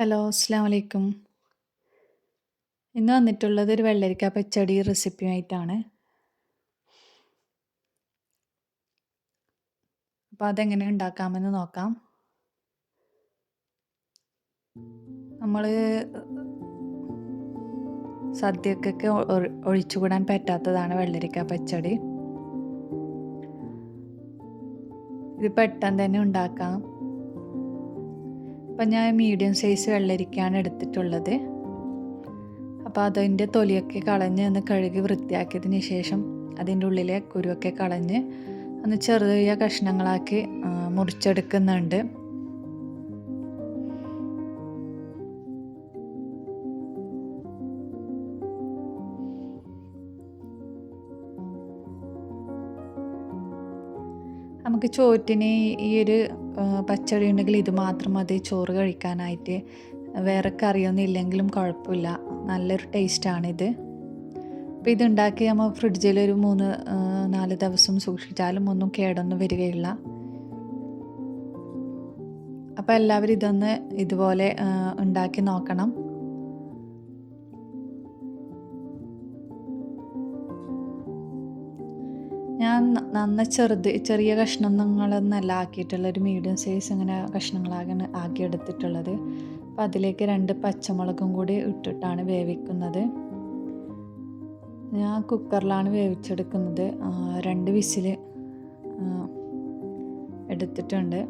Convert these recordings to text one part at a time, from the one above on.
Hello അസ്സാം വലൈക്കും ഇന്ന് വന്നിട്ടുള്ളത് ഒരു വെള്ളരിക്ക പച്ചടി റെസിപ്പിയുമായിട്ടാണ് അപ്പോൾ അതെങ്ങനെ ഉണ്ടാക്കാമെന്ന് നോക്കാം. നമ്മൾ സദ്യക്കൊക്കെ ഒഴിച്ചുകൂടാൻ പറ്റാത്തതാണ് വെള്ളരിക്ക പച്ചടി. ഇത് പെട്ടെന്ന് തന്നെ ഉണ്ടാക്കാം. അപ്പം ഞാൻ മീഡിയം സൈസ് വെള്ളരിക്കാണ് എടുത്തിട്ടുള്ളത്. അപ്പോൾ അതിന്റെ തൊലിയൊക്കെ കളഞ്ഞ് ഒന്ന് കഴുകി വൃത്തിയാക്കിയതിന് ശേഷം അതിന്റെ ഉള്ളിലെ കുരുവൊക്കെ കളഞ്ഞ് ഒന്ന് ചെറിയ കഷ്ണങ്ങളാക്കി മുറിച്ചെടുക്കുന്നുണ്ട്. നമുക്ക് ചോറ്റിന് ഈ ഒരു പച്ചടി ഉണ്ടെങ്കിൽ ഇത് മാത്രം മതി ചോറ് കഴിക്കാനായിട്ട്. വേറെ കറിയൊന്നും ഇല്ലെങ്കിലും കുഴപ്പമില്ല. നല്ലൊരു ടേസ്റ്റാണിത്. അപ്പോൾ ഇതുണ്ടാക്കി നമ്മൾ ഫ്രിഡ്ജിൽ ഒരു മൂന്ന് നാല് ദിവസം സൂക്ഷിച്ചാലും ഒന്നും കേടൊന്നും വരികയില്ല. അപ്പോൾ എല്ലാവരും ഇതൊന്ന് ഇതുപോലെ ഉണ്ടാക്കി നോക്കണം. ഞാൻ നന്ന ചെറുത് ചെറിയ കഷ്ണങ്ങളൊന്നല്ല ആക്കിയിട്ടുള്ള ഒരു മീഡിയം സൈസ് ഇങ്ങനെ ആക്കി എടുത്തിട്ടുള്ളത് അപ്പം അതിലേക്ക് രണ്ട് പച്ചമുളകും കൂടി ഇട്ടിട്ടാണ് വേവിക്കുന്നത്. ഞാൻ കുക്കറിലാണ് വേവിച്ചെടുക്കുന്നത്. രണ്ട് വിസിൽ എടുത്തിട്ടുണ്ട്.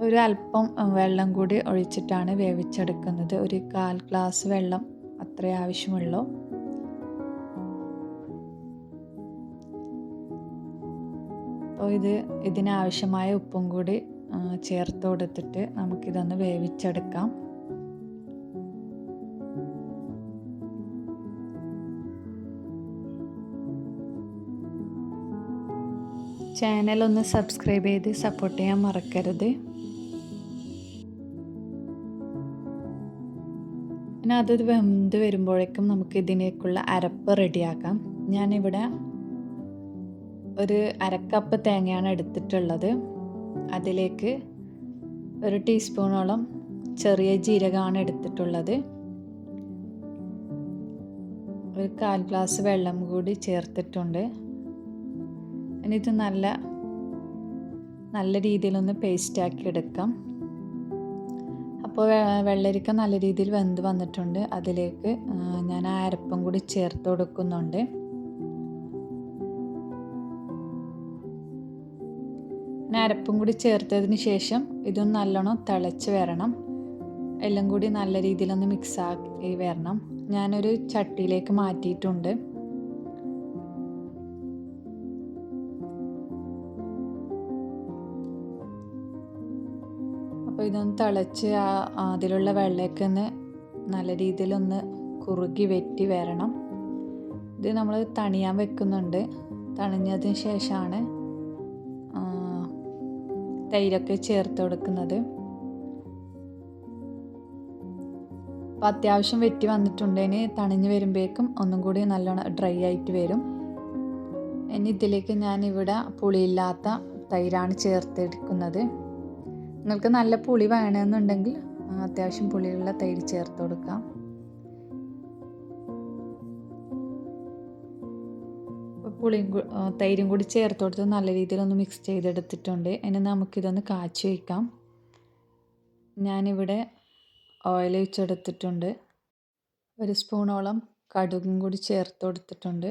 ഒരു അല്പം വെള്ളം കൂടി ഒഴിച്ചിട്ടാണ് വേവിച്ചെടുക്കുന്നത്. ഒരു കാൽ ഗ്ലാസ് വെള്ളം അത്രേ ആവശ്യമുള്ളൂ. അപ്പോൾ ഇത് ഇതിനാവശ്യമായ ഉപ്പും കൂടി ചേർത്ത് കൊടുത്തിട്ട് നമുക്കിതൊന്ന് വേവിച്ചെടുക്കാം. ചാനൽ ഒന്ന് സബ്സ്ക്രൈബ് ചെയ്ത് സപ്പോർട്ട് ചെയ്യാൻ മറക്കരുത്. പിന്നെ അത് വെന്ത് വരുമ്പോഴേക്കും നമുക്ക് ഇതിനേക്കുള്ള അരപ്പ് റെഡിയാക്കാം. ഞാനിവിടെ ഒരു അരക്കപ്പ് തേങ്ങയാണ് എടുത്തിട്ടുള്ളത്. അതിലേക്ക് ഒരു ടീസ്പൂണോളം ചെറിയ ജീരകമാണ് എടുത്തിട്ടുള്ളത്. ഒരു കാൽ ഗ്ലാസ് വെള്ളം കൂടി ചേർത്തിട്ടുണ്ട്. ഇത് നല്ല നല്ല രീതിയിലൊന്ന് പേസ്റ്റാക്കി എടുക്കാം. അപ്പോൾ വെള്ളരിക്ക നല്ല രീതിയിൽ വെന്ത് വന്നിട്ടുണ്ട്. അതിലേക്ക് ഞാൻ ആ അരപ്പം കൂടി ചേർത്ത് കൊടുക്കുന്നുണ്ട്. അരപ്പും കൂടി ചേർത്തതിന് ശേഷം ഇതും നല്ലോണം തിളച്ച് വരണം. എല്ലാം കൂടി നല്ല രീതിയിലൊന്ന് മിക്സ് ആക്കി വരണം. ഞാനൊരു ചട്ടിയിലേക്ക് മാറ്റിയിട്ടുണ്ട്. അപ്പോൾ ഇതൊന്ന് തിളച്ച് ആ അതിലുള്ള വെള്ളയൊക്കെ ഒന്ന് നല്ല രീതിയിലൊന്ന് കുറുകി വെറ്റി വരണം. ഇത് നമ്മൾ തണിയാൻ വെക്കുന്നുണ്ട്. തണിഞ്ഞതിന് ശേഷമാണ് തൈരൊക്കെ ചേർത്ത് കൊടുക്കുന്നത്. അപ്പോൾ അത്യാവശ്യം വെറ്റി വന്നിട്ടുണ്ടെങ്കിൽ തണിഞ്ഞ് വരുമ്പോഴേക്കും ഒന്നും കൂടി നല്ലോണം ഡ്രൈ ആയിട്ട് വരും. ഇനി ഇതിലേക്ക് ഞാനിവിടെ പുളിയില്ലാത്ത തൈരാണ് ചേർത്തെടുക്കുന്നത്. നിങ്ങൾക്ക് നല്ല പുളി വേണമെന്നുണ്ടെങ്കിൽ അത്യാവശ്യം പുളിയുള്ള തൈര് ചേർത്ത് കൊടുക്കാം. പുളിയും തൈരും കൂടി ചേർത്ത് കൊടുത്ത് നല്ല രീതിയിൽ ഒന്ന് മിക്സ് ചെയ്തെടുത്തിട്ടുണ്ട്. ഇനി നമുക്കിതൊന്ന് കാച്ചി വയ്ക്കാം. ഞാനിവിടെ ഓയിൽ ഒഴിച്ചെടുത്തിട്ടുണ്ട്. ഒരു സ്പൂണോളം കടുകും കൂടി ചേർത്ത് കൊടുത്തിട്ടുണ്ട്.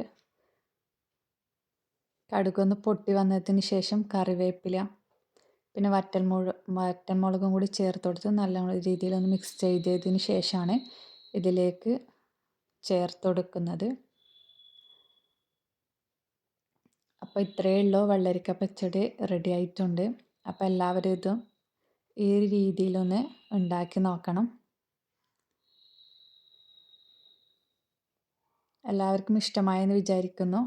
കടുകൊന്ന് പൊട്ടി വന്നതിന് ശേഷം കറിവേപ്പില പിന്നെ വറ്റൽമുള വറ്റൽമുളകും കൂടി ചേർത്ത് കൊടുത്ത് നല്ല രീതിയിൽ ഒന്ന് മിക്സ് ചെയ്തതിന് ശേഷമാണ് ഇതിലേക്ക് ചേർത്ത് കൊടുക്കുന്നത്. അപ്പോൾ ഇത്രയേ ഉള്ളൂ. വെള്ളരിക്ക പച്ചടി റെഡി ആയിട്ടുണ്ട്. അപ്പോൾ എല്ലാവരും ഇതും ഈ രീതിയിലൊന്ന് ഉണ്ടാക്കി നോക്കണം. എല്ലാവർക്കും ഇഷ്ടമായെന്ന് വിചാരിക്കുന്നു.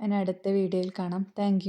ഞാൻ അടുത്ത വീഡിയോയിൽ കാണാം. താങ്ക്